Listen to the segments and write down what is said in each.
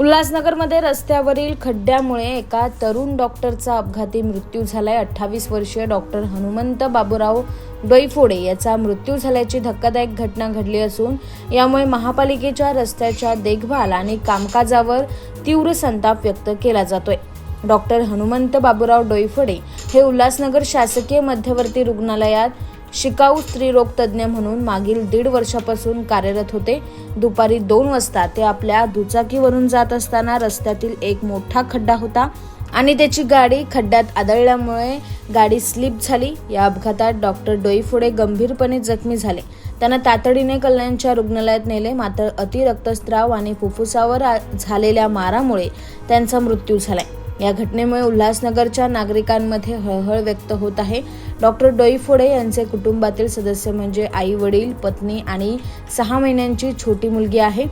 उल्हासनगरमध्ये रस्त्यावरील खड्ड्यामुळे एका तरुण डॉक्टरचा अपघाती मृत्यू झालाय. अठ्ठावीस वर्षीय डॉक्टर हनुमंत बाबूराव डोईफोडे याचा मृत्यू झाल्याची धक्कादायक घटना घडली असून यामुळे महापालिकेच्या रस्त्याच्या देखभाल आणि कामकाजावर तीव्र संताप व्यक्त केला जातोय. डॉक्टर हनुमंत बाबूराव डोईफोडे हे उल्हासनगर शासकीय मध्यवर्ती रुग्णालयात शिकाऊ स्त्रीरोग तज्ज्ञ म्हणून मागील दीड वर्षापासून कार्यरत होते. दुपारी दोन वाजता ते आपल्या दुचाकीवरून जात असताना रस्त्यातील एक मोठा खड्डा होता आणि त्याची गाडी खड्ड्यात आदळल्यामुळे गाडी स्लिप झाली. या अपघातात डॉक्टर डोईफोडे गंभीरपणे जखमी झाले. त्यांना तातडीने कल्याणच्या रुग्णालयात नेले. मात्र अतिरक्तस्त्राव आणि फुफ्फुसावर झालेल्या मारामुळे त्यांचा मृत्यू झालाय. या घटनेमुळे उल्हासनगरच्या नागरिकांमध्ये हळहळ व्यक्त होत आहे. डॉक्टर डोईफोडे यांचे कुटुंबातील सदस्य म्हणजे आई वडील पत्नी आणि सहा महिन्यांची छोटी मुलगी आहे.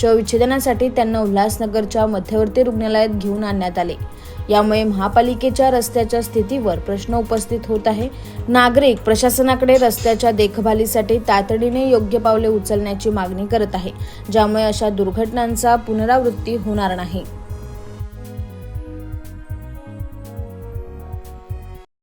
शवविच्छेदनासाठी त्यांना उल्हासनगरच्या मध्यवर्ती रुग्णालयात घेऊन आणण्यात आले. यामुळे महापालिकेच्या रस्त्याच्या स्थितीवर प्रश्न उपस्थित होत आहे. नागरिक प्रशासनाकडे रस्त्याच्या देखभालीसाठी तातडीने योग्य पावले उचलण्याची मागणी करत आहे ज्यामुळे अशा दुर्घटनांचा पुनरावृत्ती होणार नाही.